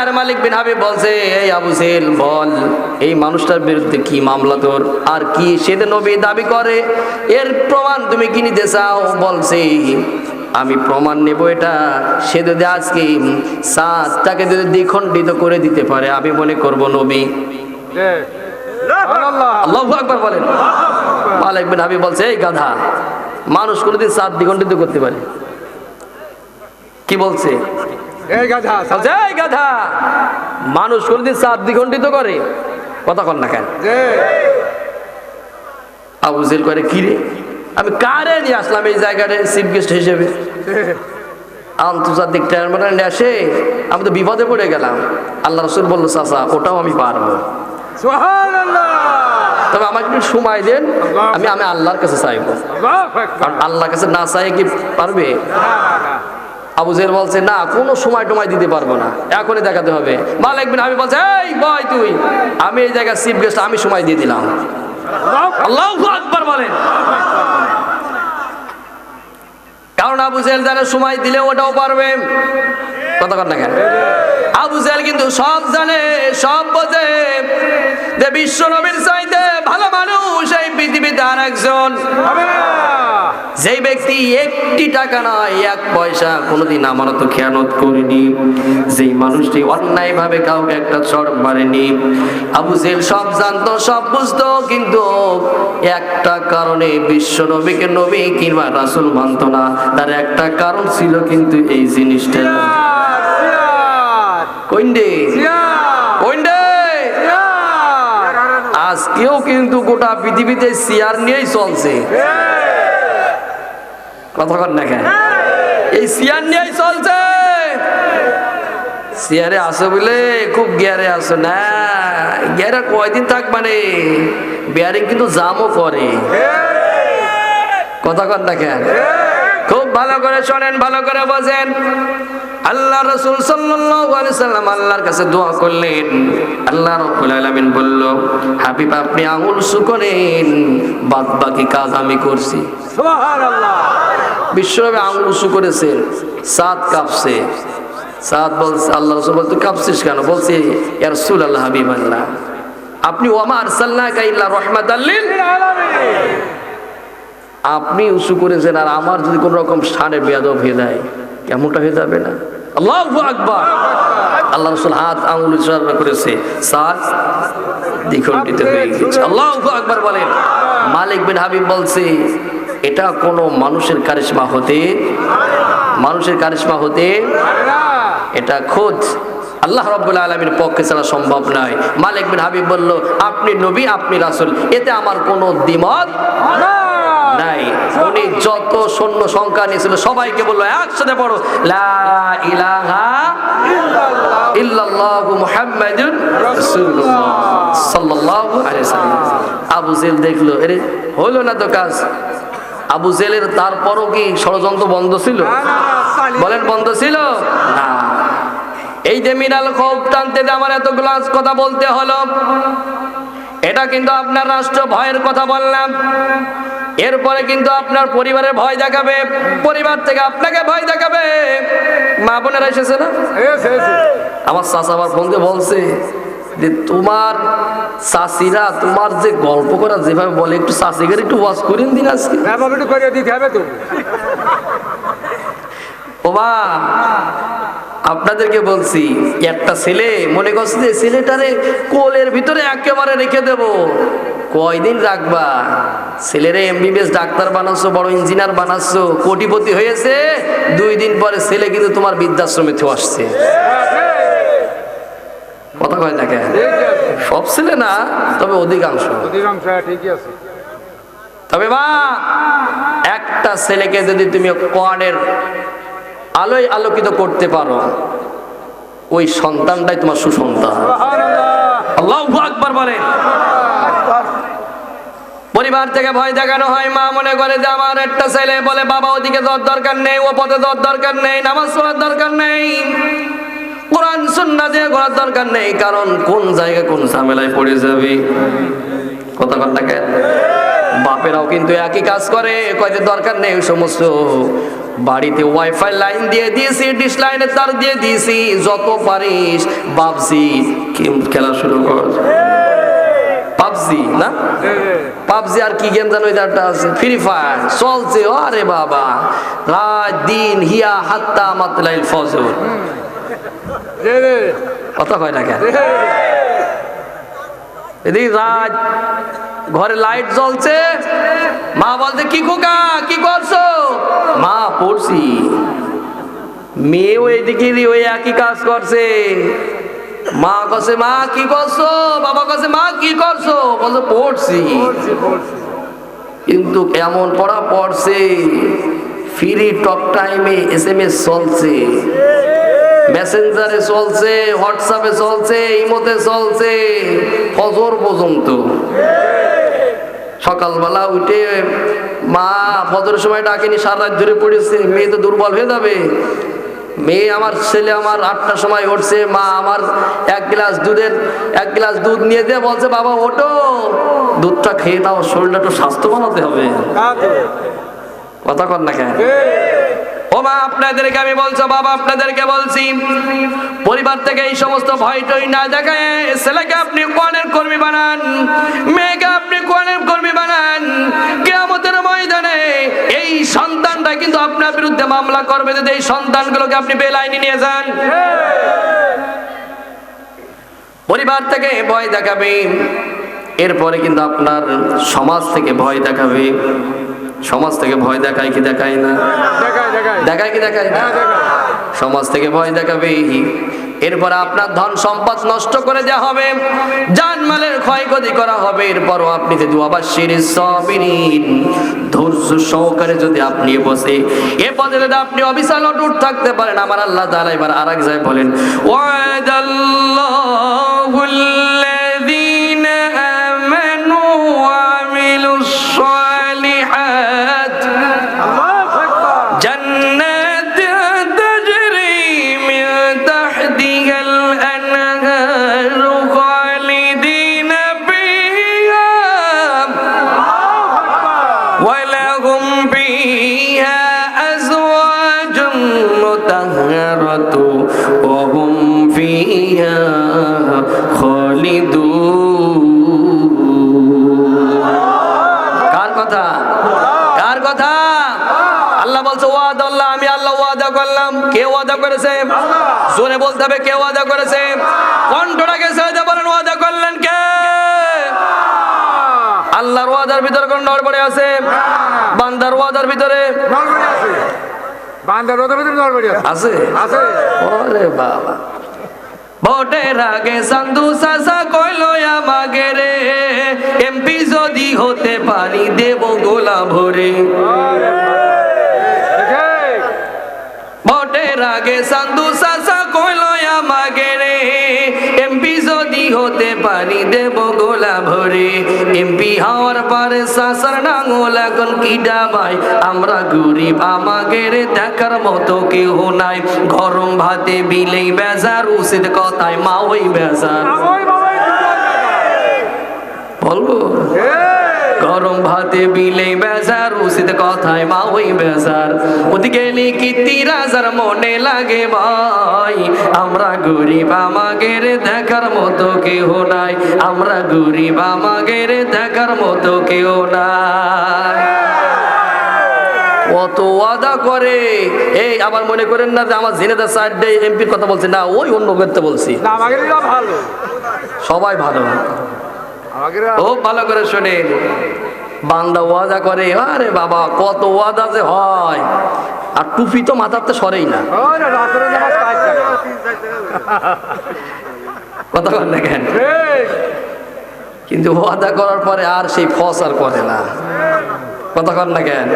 আর মালিক বিন হাবিব বলছে, এই আবু সেল বল, এই মানুষটার বিরুদ্ধে কি মামলা তোর? আর কি সেদিন নবী দাবি করে? এর প্রমাণ তুমি কি নিতে চাও? বলছে, আমি প্রমাণ নেব এটা। সে যদি আজকে সাতটাকে যদি দ্বিখণ্ডিত করে দিতে পারে, আমি মনে করব নবী। আল্লাহ আকবার বলেন। মালিক বিন হাবিব বলছে, এই গাধা, মানুষ কোনোদিন সাত দ্বিখণ্ডিত করতে পারে। কি বলছে? এই গাধা গাধা। মানুষ কোনদিন সাত দ্বিখণ্ডিত করে। কথা কর না কেন? আবু জেল করে কি রে? আমি কারে নিয়ে আসলাম এই জায়গাটা চিফ গেস্ট হিসেবে? আন্তর্জাতিক টার্মিনাল আসে আমি তো বিপদে পড়ে গেলাম। আল্লাহ রসুল বলল চাচা ওটাও আমি পারব। তবে আমাকে একটু সময় দেন আমি আমি আল্লাহর কাছে চাইব। কারণ আল্লাহর কাছে না চাই কি পারবে? আবু বলছে, না, কোনো সময় টমায় দিতে পারব না। এখনই দেখাতে হবে। মালিক বিন আমি বলছে, এই বয় তুই, আমি এই জায়গায় চিফ গেস্ট আমি সময় দিয়ে দিলাম। আল্লাহ আকবার বলেন। কারণ আবু জেল জানে সময় দিলে ওটাও পারবে। কথা কর না কেন? আবু জেল কিন্তু সব জানে, সব বোঝে। যে বিশ্ব নবীর চাইতে ভালো মানুষ এই পৃথিবীতে আর একজন। যেই ব্যক্তি একটি টাকা নয় এক পয়সা কোনোদিন আমানত খেয়ানত করেনি। যেই মানুষটি অন্যায় ভাবে কাউকে একটা চড় মারেনি। আবু জেল সব জানতো, সব বুঝতো, কিন্তু একটা কারণে বিশ্ব নবীকে নবী কিংবা রাসুল মানত না। তার একটা কারণ ছিল কিন্তু এই জিনিসটা। কইন্ডে কইন্ডে আজকেও কিন্তু গোটা পৃথিবীতে চেয়ার নিয়েই চলছে। কথা কর না কেন? এই চেয়ার নিয়েই চলছে। চেয়ারে আসো বলে খুব গিয়ারে আসো না। গিয়ারে কয়দিন থাক মানে বিয়ারিং কিন্তু জামও করে কথা কেন খুব ভালো করে শোনেন ভালো করে বোঝেন। আল্লাহ রসুল সাল্লাম আল্লাহর কাছে দোয়া করলেন। আল্লাহ রব্বুল আলামিন বলল হাবিব আপনি আঙুল শুকরেন বাদ বাকি কাজ আমি করছি। বিশ্বনবী আঙুল উঁচু করেছেন সাত কাঁপছে। সাত বলছে আল্লাহ রসুল বলতে কাঁপছিস কেন? বলছে ইয়ার সুল আল্লাহ হাবিব আল্লাহ আপনি ওমার সাল্লাহ কাইল্লা রহমাত আপনি উঁচু করেছেন আর আমার যদি কোনো রকম স্থানে বেয়াদব হয়ে যায় কেমনটা হয়ে যাবে না? আল্লাহ আল্লাহ হাত, আঙুল মালিক বিন হাবিব বলছে, এটা কোনো মানুষের কারিশমা হতে, মানুষের কারিশমা হতে, এটা খোঁজ আল্লাহ রব্বুল আলমীর পক্ষে ছাড়া সম্ভব নয়। মালিক বিন হাবিব বলল, আপনি নবী, আপনি রাসুল, এতে আমার কোনো দ্বিমত নাই। উনি যত সৈন্য সংখ্যা নিয়েছিল সবাইকে বলল একসাথে পড়ো। লা ইলাহা ইল্লাল্লাহু মুহাম্মাদুর রাসূলুল্লাহ সাল্লাল্লাহু আলাইহি ওয়াসাল্লাম আবু জেল দেখল আরে হলো না তো কাজ? আবু জেলের তারপরও কি ষড়যন্ত্র বন্ধ ছিল? বলেন বন্ধ ছিল? না। এই যে মিনাল খোপ টানতে আমার এত গ্লাস কথা বলতে হলো এটা কিন্তু আপনার রাষ্ট্র ভয়ের কথা বললাম। এরপরে কিন্তু আপনার পরিবারের ভয় দেখাবে। পরিবার থেকে আপনাকে ভয় দেখাবে। মা বোনেরা এসেছে না? আমার চাচা আমার ফোনকে বলছে যে তোমার চাষিরা তোমার যে গল্প করা যেভাবে বলে একটু চাষিকে একটু ওয়াশ করেন দিন আজকে। একটু করে দিতে হবে তো। ও আপনাদেরকে বলছি একটা ছেলে মনে করছে যে ছেলেটারে কোলের ভিতরে একেবারে রেখে দেব। কয়দিন রাখবা? ছেলেরে এমবিবিএস ডাক্তার বানাচ্ছো বড় ইঞ্জিনিয়ার বানাচ্ছো কোটিপতি হয়েছে দুই দিন পরে ছেলে কিন্তু তোমার বৃদ্ধাশ্রমে থেকে আসছে। কথা কয় না কেন? সব ছেলে না তবে অধিকাংশ। অধিকাংশ ঠিকই আছে। তবে মা একটা ছেলেকে যদি তুমি কোরআনের আলোয় আলোকিত করতে পারো। ওই সন্তানটাই তোমার সুসন্তান। পরিবার থেকে ভয় দেখানো হয়, মা মনে করে যে আমার একটা ছেলে বলে বাবা ওদিকে যাওয়ার দরকার নেই, ও পথে যাওয়ার দরকার নেই, নামাজ পড়ার দরকার নেই, কোরআন সুন্না দিয়ে করার দরকার নেই, কারণ কোন জায়গায় কোন ঝামেলায় পড়ে যাবে? কথা কথা কেন? বাপেরাও কিন্তু একই কাজ করে কয়তে দরকার নেই ওই সমস্ত বাড়িতে ওয়াইফাই লাইন দিয়ে দিয়েছি ডিশ লাইনের তার দিয়ে দিয়েছি। যত পারিস বাপজি খেলা শুরু কর। পাবজি না। পাবজি আর কি গেম জানো? এটা আছে ফ্রি ফায়ার চলছে আরে বাবা। রাত দিন হিয়া হাত্তা মাতলাইল ফজর। কথা কয় না কেন। এদিকে রাত ঘরে লাইট জ্বলছে। মা বলছে, কি খোকা, কি করছ? মা, পড়ছি। মেয়েও এদিকে ওই একই কাজ করছে। মা কছে, মা, কি করছ? বাবা কছে, মা, কি করছ? বলছে, পড়ছি। কিন্তু এমন পড়া পড়ছে, ফ্রি টক টাইমে এস এম এস চলছে। মেসেঞ্জারে চলছে হোয়াটসঅ্যাপে চলছে ইমোতে চলছে ফজর পর্যন্ত। সকালবেলা উঠে মা ফজরের সময় ডাকেনি সারা রাত ধরে পড়েছে মেয়ে তো দুর্বল হয়ে যাবে। মেয়ে আমার ছেলে আমার আটটার সময় উঠছে মা আমার এক গ্লাস দুধের এক গ্লাস দুধ নিয়ে দিয়ে বলছে বাবা ওঠো দুধটা খেয়ে নাও শরীরটা একটু স্বাস্থ্য বানাতে হবে। কথা কর না কেন। ও মা আপনাদেরকে আমি বলছো, বাবা, আপনাদেরকে বলছি, পরিবার থেকে এই সমস্ত ভয় টই না দেখায় ছেলেকে আপনি কোয়ানের কর্মী বানান, মেয়েকে আপনি কোয়ানের কর্মী বানান, কেয়ামতের ময়দানে এই সন্তানটা কিন্তু আপনার বিরুদ্ধে মামলা করবে যদি এই সন্তানগুলোকে আপনি বেলাইনে নিয়ে যান। পরিবার থেকে ভয় দেখাবে, এরপরে কিন্তু আপনার সমাজ থেকে ভয় দেখাবে। সমাজ থেকে ভয় দেখায় কি দেখায় না। দেখায় কি দেখায় না? হ্যাঁ, সমাজ থেকে ভয় দেখাবে এরপর আপনার ধন সম্পদ নষ্ট করে দেওয়া হবে। জানমালের ক্ষয়ক্ষতি করা হবে। এরপরও আপনি যদি আবাসির সাবিরিন ধৈর্য সহকারে যদি আপনি বসে এ পদে যদি আপনি অবিশাল অটুট থাকতে পারেন আমার আল্লাহ তাআলা এবার আরেক জায়গায় বলেন ওয়াদাল্লাহুল্লাযীনা করেছে। জোরে বলতে হবে কে ওয়াদা করেছে? কণ্ঠটাকে সাহায্য বলেন ওয়াদা করলেন কে? আল্লাহর ওয়াদার ভিতরে কোন নড়বড়ে আছে। বান্দার ওয়াদার ভিতরে। নলবাড়ি আছে। বান্দার রোদের ভিতরে নলবাড়ি আছে। আছে? আছে। ওরে বাবা। ভোটের আগে সান্ধু সাসা কইলো আমাকে রে এমপি যদি হতে পারি দেব গোলা ভরে আরে দেখে। ভোটের আগে সান্ধু সাসা কইল, আমাকে রে, এমপি যদি হতে পারি দেব গোলা ভরে। এমপি হওয়ার পরে সাসার নাঙ্গল এখন কিডা ভাই আমরা গরিব, আমাকে রে দেখার মতো কেউ নাই। গরম ভাতে বিলেই বেজার, উচিত কথায় মা ওই বেজার গরম ভাতে বিলে বেজার উচিত কথায় মা ওই বেজার। ওদিকে লিখি তিরাজার মনে লাগে ভাই আমরা গরিব আমাগের দেখার মতো কেউ নাই। আমরা গরিব আমাগের দেখার মতো কেউ নাই। কত ওয়াদা করে এই আবার মনে করেন না যে আমার জেনেদা সাইডে এমপির কথা বলছি? না ওই অন্য করতে বলছি। সবাই ভালো। ও ভালো করে শোনেন। বান্দা ওয়াদা করে আরে বাবা কত ওয়াদা যে হয়। আর টুপি তো মাথাতে সরেই না। কথা বল না কেন? কিন্তু ওয়াদা করার পরে আর সেই ফস আর করে না। কথা কর না কেন?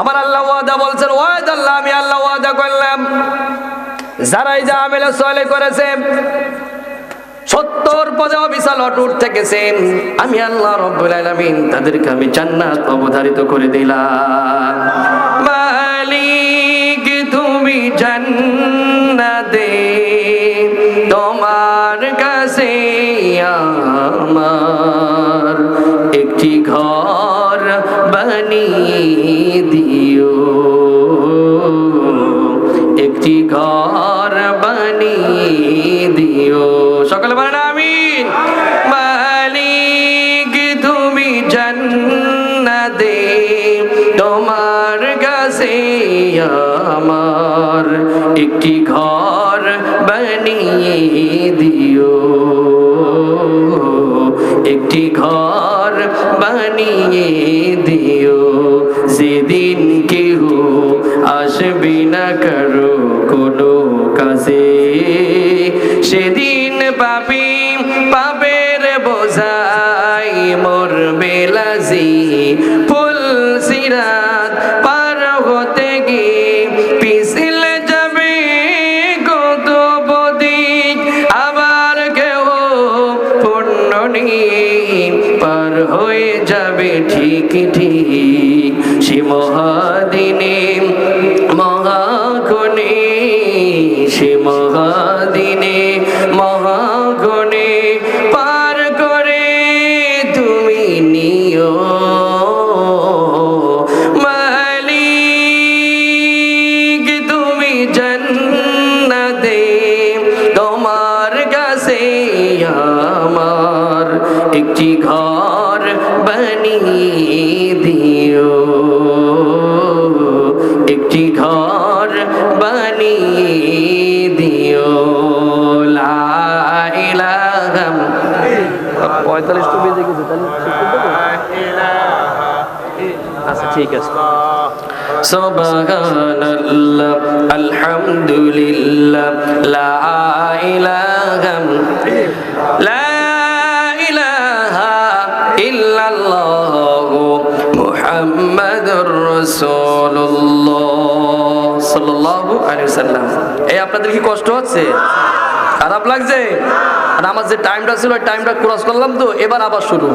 আমার আল্লাহ ওয়াদা বলছেন ওয়াদ আল্লাহ আমি আল্লাহ ওয়াদা করলাম। যারাই যা আমেলা সলে করেছে সত্তর পদে অবিশাল অটুট থেকেছে আমি আল্লাহ রব্বুল আলামিন তাদেরকে আমি জান্নাত অবধারিত করে দিলাম। মালিক, তুমি জান্নাতে, তোমার কাছে আমার একটি ঘর বানিয়ে দিও। একটি ঘর বানিয়ে দিও। যেদিন কেহ আসবি না কারও কোনো কাজে, সেদিন পাবি পাবের বোঝাই মোর বেলাজি সে মহাদিনে মহাগণে পার করে তুমি নিও মালিক, তুমি জন্নতে তোমার কাছে আমার একটি ঘর বানিয়ে দিও। একটি ঘর বানিয়ে ঠিক আছে। সুবহানাল্লাহ আলহামদুলিল্লাহ লা ইলাহা লা ইলাহা ইল্লাল্লাহ মুহাম্মাদুর রাসূলুল্লাহ সাল্লাল্লাহু আলাইহি এই আপনাদের কি কষ্ট হচ্ছে? খারাপ লাগছে? আর আমার যে টাইমটা ছিল টাইমটা ক্রস করলাম তো এবার আবার শুরু।